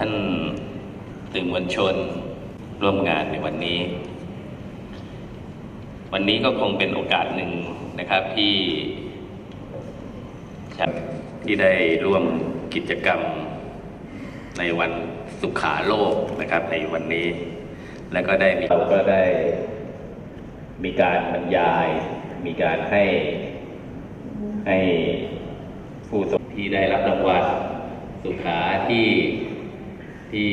ท่านสื่อมวลชนร่วมงานในวันนี้ วันนี้ก็คงเป็นโอกาสหนึ่งนะครับที่ที่ได้ร่วมกิจกรรมในวันสุขาโลกนะครับในวันนี้ แล้วก็ได้มีเราก็ได้มีการบรรยาย มีการให้ให้ผู้สมที่ได้รับรางวัลสุขาที่ ที่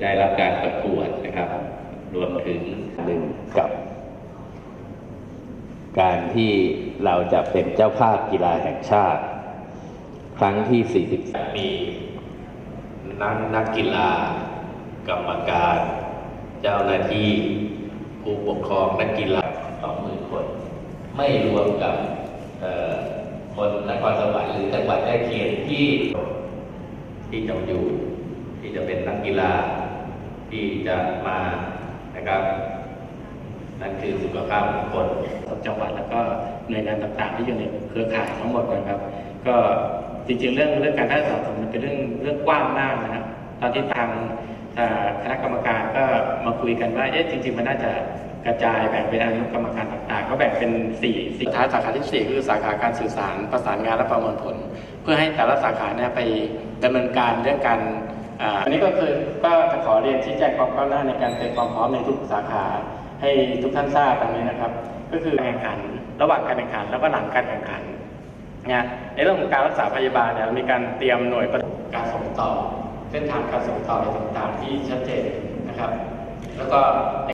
ได้รับการประกวดนะครับ รวมถึงหนึ่งกับ การที่เราจะเป็นเจ้าภาพกีฬาแห่งชาติ ครั้งที่43มีนักนักกีฬากรรมการ เจ้าหน้าที่ผู้ปกครองนักกีฬาสองหมื่นคน ไม่รวมกับคนนครสวรรค์หรือจังหวัดใกล้เคียงที่ที่จะอยู่ ที่จะเป็นนักกีฬาที่จะมานะครับนั่นคือสุขภาพของคนจังหวัดแล้วก็หน่วยงานต่างๆ ที่อยู่ในเครือข่ายทั้งหมดนะครับ ก็จริงๆเรื่องเรื่องการได้สะสมมันเป็นเรื่องเรื่องกว้างมากนะครับตอนที่ทางเอ่อคณะกรรมการก็มาคุยกันว่าเอ๊ะจริง ๆ มันน่าจะกระจายแบ่งเป็นอนุกรรมการต่างๆ ก็แบ่งเป็นสี่สี่ท้ายสาขาที่สี่คือสาขาการสื่อสารประสานงานและประเมินผล เพื่อให้แต่ละสาขาเนี่ยไปดำเนินการเรื่องการ อันนี้ก็คือก็จะขอเรียนชี้แจงความก้าวหน้าในการเตรียมความพร้อมในทุกสาขาให้ทุกท่านทราบตรงนี้นะครับ ก็คือการแข่งขัน ระหว่างการแข่งขัน แล้วก็หลังการแข่งขันนะในเรื่องของการรักษาพยาบาลเนี่ยมีการเตรียมหน่วยการส่งต่อ เส้นทางการส่งต่อในต่างๆ ที่ชัดเจนนะครับ แล้วก็